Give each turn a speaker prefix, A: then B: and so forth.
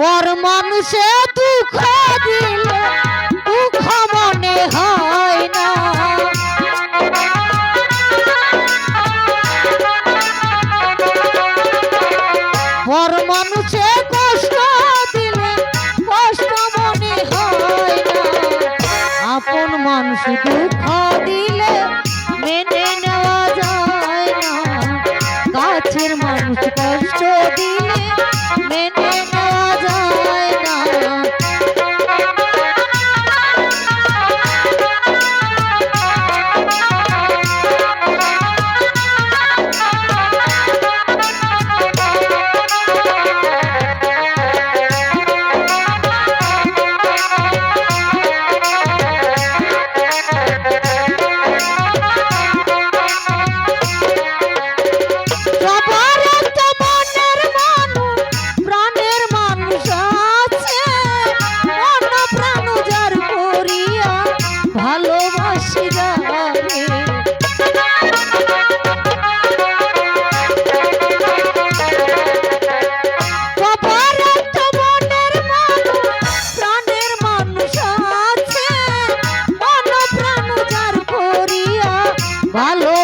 A: পর মানুষে দুঃখ দুঃখ মনে হয় না। পর মানুষে কষ্ট কষ্ট মনে হয় না। আপন মানুষ দুঃখ দিলে, মেনে ভালো